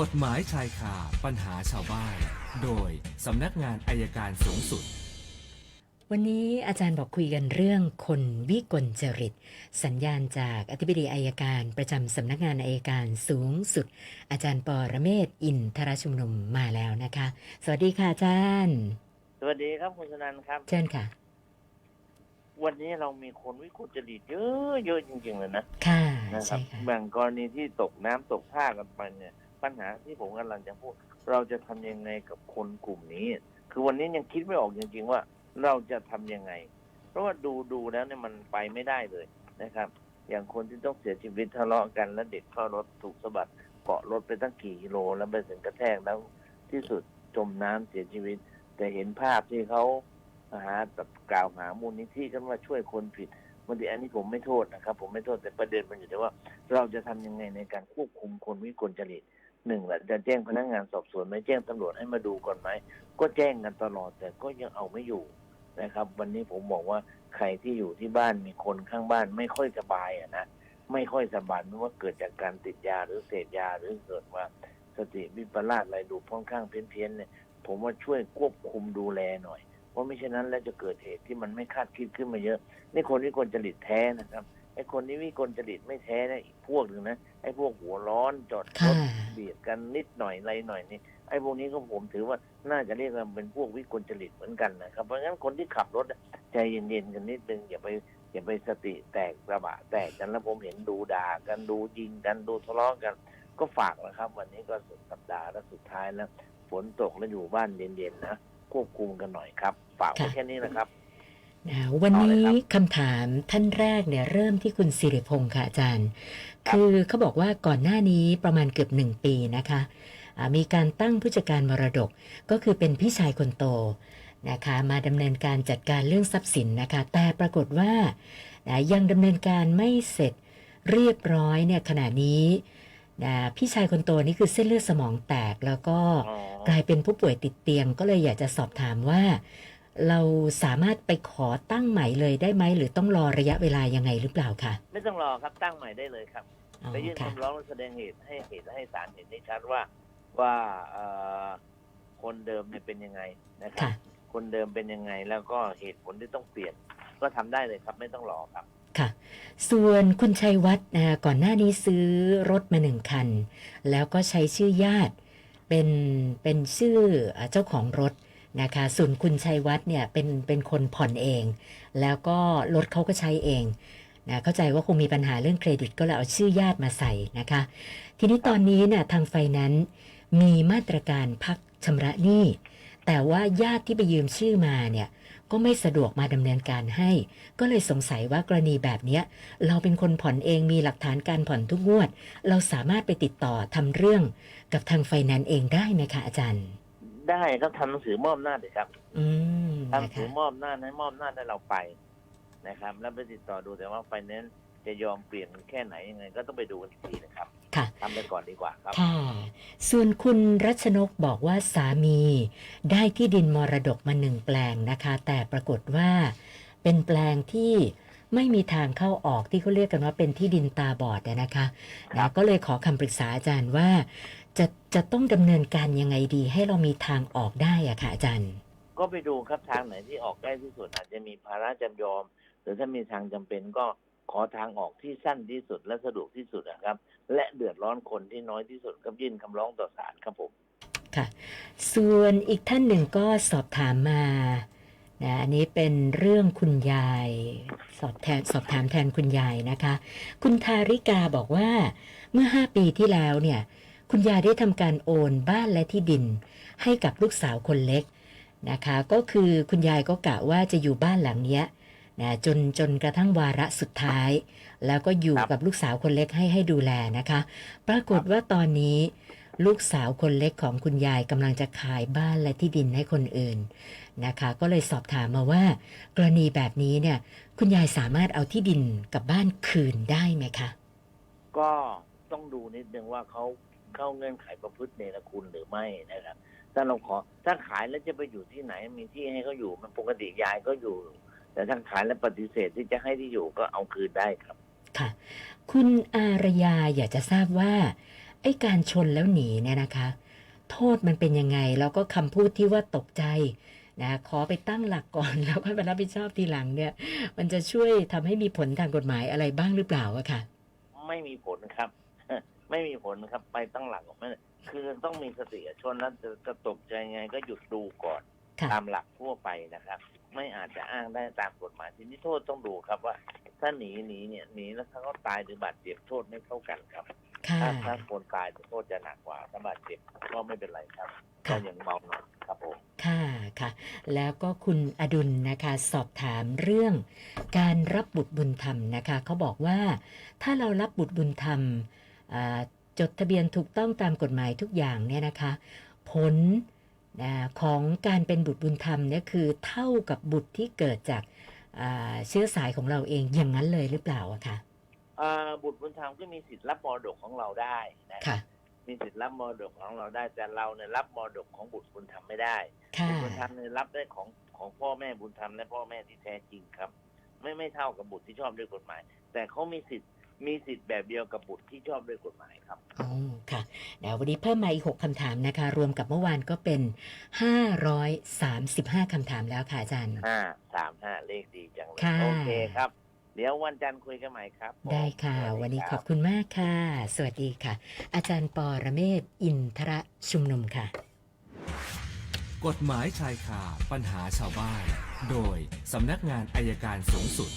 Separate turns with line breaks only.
กฎหมายชายคาปัญหาชาวบ้าน โดยสำนักงานอายการสูงสุด
วันนี้อาจารย์บอกคุยกันเรื่องคนวิกลจริต สัญญาณจากอธิบดีอายการประจำสำนักงานอายการสูงสุด อาจารย์ปอระเมศวร์อินทรชุมนุมมาแล้วนะคะ สวัสดีค่ะอาจารย์
สวัสดีครับคุณสนันครับ
เชิญค่ะ
วันนี้เรามีคนวิกลจริตเยอะเยอะจริง ๆ เลยนะ
ค่ะ
นะครั
ใช่
บ
ค่ะ
แบ่งกรณีที่ตกน้ำตกท่ากันไปเนี่ย ปัญหาที่ผมกำลังจะพูด เราจะทำยังไงกับคนกลุ่มนี้ คือวันนี้ยังคิดไม่ออกจริงๆว่าเราจะทำยังไง เพราะว่าดูดูแล้วเนี่ยมันไปไม่ได้เลยนะครับ อย่างคนที่ต้องเสียชีวิตทะเลาะกันแล้วเด็กเข้ารถถูกสะบัดเกาะรถไปตั้งกี่กิโลแล้วไปถึงกระแทกแล้วที่สุดจมน้ำเสียชีวิต แต่เห็นภาพที่เขาหาแบบกล่าวหามูลนิธิกันว่าช่วยคนผิดบางทีอันนี้ผมไม่โทษนะครับ ผมไม่โทษแต่ประเด็นมันอยู่ที่ว่า เราจะทำยังไงในการควบคุมคนวิกลจริต หนึ่งแหละจะแจ้งพนักงานสอบสวนไหมแจ้งตำรวจให้มาดูก่อนไหมก็แจ้งกันตลอดแต่ก็ยังเอาไม่อยู่นะครับ วันนี้ผมบอกว่าใครที่อยู่ที่บ้านมีคนข้างบ้านไม่ค่อยสบายอะนะไม่ค่อยสบายไม่ว่าเกิดจากการติดยาหรือเสพยาหรือเกิดว่าสติวิปลาสอะไรดูค่อนข้างเพี้ยนๆเนี่ยผมว่าช่วยควบคุมดูแลหน่อย เพราะไม่เช่นนั้นแล้วจะเกิดเหตุที่มันไม่คาดคิดขึ้นมาเยอะ นี่คนวิกลจริตแท้นะครับ อ้คนนี้วิกลจริตไม่แท้นะอีกพวกหนึ่งนะไอ้พวกหัวร้อนจอดร
ค่ะ
ถเบียดกันนิดหน่อยอะไรหน่อยนี่ไอ้พวกนี้ก็ผมถือว่าน่าจะเรียกว่าเป็นพวกวิกลจริตเหมือนกันนะครับเพราะงั้นคนที่ขับรถอะใจเย็นๆกันนิดนึงอย่าไปอย่าไปสติแตกกระบะแตกกันแล้วผมเห็นดูด่ากันดูยิงกันดูทะเลาะกัน ก็ฝากนะครับ วันนี้ก็สุดสัปดาห์แล้วสุดท้ายแล้วฝนตกแล้วอยู่บ้านเย็นๆนะควบคุมกันหน่อยครับ ฝากไว้
ค่ะ
แค่นี้นะครับ
นะวัน
ต่อเลย
นี้
ครับ
คำถามท่านแรกเนี่ยเริ่มที่คุณสิริพงศ์ค่ะอาจารย์
ครับ
คือเขาบอกว่าก่อนหน้านี้ประมาณเกือบหนึ่งปีนะคะอ่ามีการตั้งผู้จัดการมรดกก็คือเป็นพี่ชายคนโตนะคะมาดำเนินการจัดการเรื่องทรัพย์สินนะคะแต่ปรากฏว่านะยังดำเนินการไม่เสร็จเรียบร้อยเนี่ยขณะนี้นะพี่ชายคนโตนี่คือเส้นเลือดสมองแตกแล้วก็
อ๋อ
กลายเป็นผู้ป่วยติดเตียง ก็เลยอยากจะสอบถามว่า เราสามารถไปขอตั้งใหม่เลยได้ไหม หรือต้องรอระยะเวลายังไงหรือเปล่าคะ
ไม่ต้องรอครับตั้งใหม่ได้เลยครับ
อ๋อ
ไปยื่น
ค่ะ
คำร้องและแสดงเหตุให้เหตุและให้ศาลเห็นได้ชัดว่าว่าเอ่อคนเดิมเนี่ยเป็นยังไงนะครับ
ค่ะ
คนเดิมเป็นยังไงแล้วก็เหตุผลที่ต้องเปลี่ยน ก็ทำได้เลยครับ ไม่ต้องรอครับ
ค่ะ ส่วนคุณชัยวัฒน์นะคะก่อนหน้านี้ซื้อรถมาหนึ่งคัน แล้วก็ใช้ชื่อญาติ เป็นเป็นชื่อเจ้าของรถ นะคะส่วนคุณชัยวัฒน์เนี่ยเป็นเป็นคนผ่อนเอง แล้วก็รถเขาก็ใช้เองนะเข้าใจว่าคงมีปัญหาเรื่องเครดิตก็เลยเอาชื่อญาติมาใส่นะคะ ทีนี้ตอนนี้เนี่ยทางไฟนั้นมีมาตรการพักชำระหนี้ แต่ว่าญาติที่ไปยืมชื่อมาเนี่ยก็ไม่สะดวกมาดำเนินการให้ ก็เลยสงสัยว่ากรณีแบบเนี้ยเราเป็นคนผ่อนเองมีหลักฐานการผ่อนทุกงวด เราสามารถไปติดต่อทำเรื่องกับทางไฟแนนซ์เองได้ไหมคะอาจารย์
ได้ครับทำหนังสือมอบหน้าจเลยครับ
อืม
ทำหนั
นะ
งสือ
คะ
มอบหน้าจให้มอบหน้าจให้เราไปนะครับ แล้วไปติดต่อดูแต่ว่าไฟแนนซ์จะยอมเปลี่ยนแค่ไหนยังไงก็ต้องไปดูกันอีกทีนะครับ
ค่ะ
ทำไปก่อนดีกว่าครับ
ค่ะส่วนคุณรัชนกบอกว่าสามี ได้ที่ดินมรดกมาหนึ่งแปลงนะคะ แต่ปรากฏว่าเป็นแปลงที่ไม่มีทางเข้าออกที่เขาเรียกกันว่าเป็นที่ดินตาบอดอะนะคะ
ครั
นะ
บ
ก็เลยขอคำปรึกษาอาจารย์ว่า จะจะต้องดำเนินการยังไงดี ให้เรามีทางออกได้อะค่ะอาจารย์
ก็ไปดูครับทางไหนที่ออกใกล้ที่สุดอาจจะมีภาระจำยอม หรือถ้ามีทางจำเป็นก็ขอทางออกที่สั้นที่สุดและสะดวกที่สุดนะครับ และเดือดร้อนคนที่น้อยที่สุดก็ยื่นคำร้องต่อศาลครับผม
ค่ะ ส่วนอีกท่านหนึ่งก็สอบถามมานะอันนี้เป็นเรื่องคุณยาย สอบแทนสอบถามแทนคุณยายนะคะ คุณทาริกาบอกว่าเมื่อ 5 ปีที่แล้วเนี่ย คุณยายได้ทำการโอนบ้านและที่ดิน ให้กับลูกสาวคนเล็กนะคะ ก็คือคุณยายก็กะว่าจะอยู่บ้านหลังเนี้ยนะจนจนกระทั่งวาระสุดท้าย แล้วก็อยู่กับลูกสาวคนเล็กให้ให้ดูแลนะคะ ปรากฏว่าตอนนี้ลูกสาวคนเล็กของคุณยายกำลังจะขายบ้านและที่ดินให้คนอื่นนะคะ ก็เลยสอบถามมาว่า กรณีแบบนี้เนี่ย คุณยายสามารถเอาที่ดินกับบ้านคืนได้ไหมคะ
ก็ต้องดูนิดนึงว่าเขา เข้าเงื่อนไขประพฤติเนรคุณหรือไม่นะครับ ถ้าเราขอถ้าขายแล้วจะไปอยู่ที่ไหน มีที่ให้เขาอยู่มันปกติยายก็อยู่ แต่ถ้าขายแล้วปฏิเสธที่จะให้ที่อยู่ก็เอาคืนได้ครับ
ค่ะ คุณอารยาอยากจะทราบว่าไอ้การชนแล้วหนีเนี่ยนะคะ โทษมันเป็นยังไงแล้วก็คำพูดที่ว่าตกใจนะขอไปตั้งหลักก่อนแล้วก็มารับผิดชอบทีหลังเนี่ย มันจะช่วยทำให้มีผลทางกฎหมายอะไรบ้างหรือเปล่าอะค่ะ
ไม่มีผลครับ ไม่มีผลครับไปตั้งหลักไม่ได้คือต้องมีสติชนแล้วจะจะตกใจไงก็หยุดดูก่อน
ค่ะ
ตามหลักทั่วไปนะครับ ไม่อาจจะอ้างได้ตามกฎหมายทีนี้โทษต้องดูครับว่า ถ้าหนีหนีเนี่ยหนีแล้วถ้าเขาตายหรือบาดเจ็บโทษไม่เท่ากันครับ
ค่ะ
ถ้าถ้าคนตายโทษจะหนักกว่าถ้าบาดเจ็บก็ไม่เป็นไรครับก็
ค่ะ
ยังเบาหน่อยครับผม
ค่ะค่ะ แล้วก็คุณอดุลนะคะสอบถามเรื่อง การรับบุตรบุญธรรมนะคะเขาบอกว่าถ้าเรารับบุตรบุญธรรมอ่า จดทะเบียนถูกต้องตามกฎหมายทุกอย่างเนี่ยนะคะผลอ่าของการเป็นบุตรบุญธรรมเนี่ยคือเท่ากับบุตรที่เกิดจากอ่าเชื้อสายของเราเองอย่างนั้นเลยหรือเปล่าอะคะ
อ่าบุตรบุญธรรมก็มีสิทธิ์รับมรดกของเราได้นะ
ค่ะ
มีสิทธิ์รับมรดกของเราได้ แต่เราเนี่ยรับมรดกของบุตรบุญธรรมไม่ได้
ค่ะ
บุตรบุญธรรมเนี่ยรับได้ของของพ่อแม่บุญธรรมและพ่อแม่ที่แท้จริงครับ ไม่ไม่เท่ากับบุตรที่ชอบด้วยกฎหมาย แต่เขามีสิทธิ์ มีสิทธิ์แบบเดียวกับบุตรที่ชอบด้วยกฎหมายครับ
อ๋อค่ะเดี๋ยววันนี้เพิ่มมาอีก 6คำถามนะคะ รวมกับเมื่อวานก็เป็น 535คำถามแล้วค่ะอาจารย์
ห้าสามห้าเลขดีจังเลย
ค่ะ
โอเคครับ เดี๋ยววันจันทร์คุยกันใหม่ครับผม
ได้ค่ะ
สสดี
วันนี้
รั
ขอบคุณมากค่ะ สวัสดีค่ะ อาจารย์ปอระเมศวร์อินทระชุมนุมค่ะ
กฎหมายชายคาปัญหาชาวบ้าน โดยสำนักงานอายการสูงสุด